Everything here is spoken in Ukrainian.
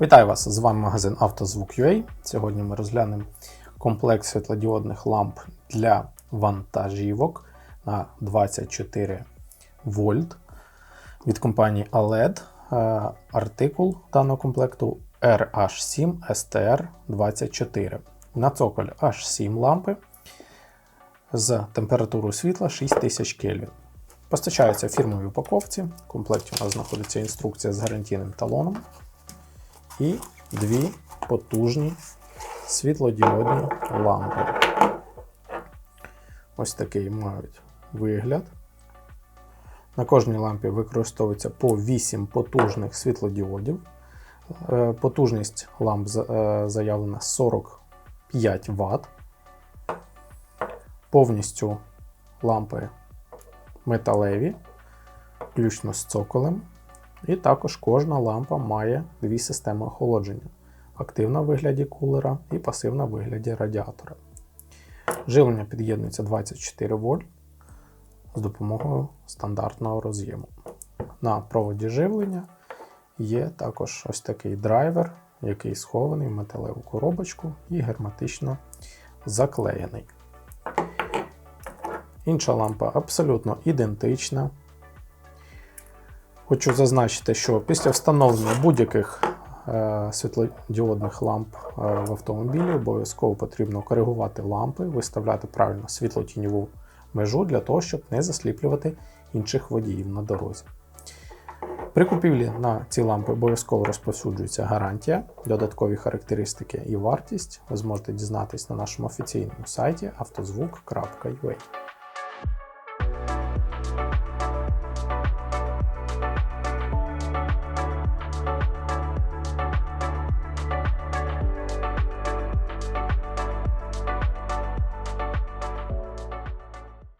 Вітаю вас! З вами магазин «Автозвук.UA». Сьогодні ми розглянемо комплект світлодіодних ламп для вантажівок на 24 вольт від компанії OLED. Е, Артикул даного комплекту RH7 STR24. На цоколь H7 лампи з температурою світла 6000 Кельвін. Постачаються в фірмовій упаковці. В комплекті у нас знаходиться інструкція з гарантійним талоном і дві потужні світлодіодні лампи. Ось такий мають вигляд. На кожній лампі використовується по 8 потужних світлодіодів. Е, Потужність ламп е, заявлена 45 Вт. Повністю лампи металеві, включно з цоколем. І також кожна лампа має дві системи охолодження: активна в вигляді кулера і пасивна в вигляді радіатора. Живлення під'єднується 24 вольт з допомогою стандартного роз'єму. На проводі живлення є також ось такий драйвер, який схований в металеву коробочку і герметично заклеєний. Інша лампа абсолютно ідентична. Хочу зазначити, що після встановлення будь-яких е, світлодіодних ламп е, в автомобілі обов'язково потрібно коригувати лампи, виставляти правильно світлотіньову межу для того, щоб не засліплювати інших водіїв на дорозі. При купівлі на ці лампи обов'язково розповсюджується гарантія, додаткові характеристики і вартість ви зможете дізнатись на нашому офіційному сайті автозвук.ua.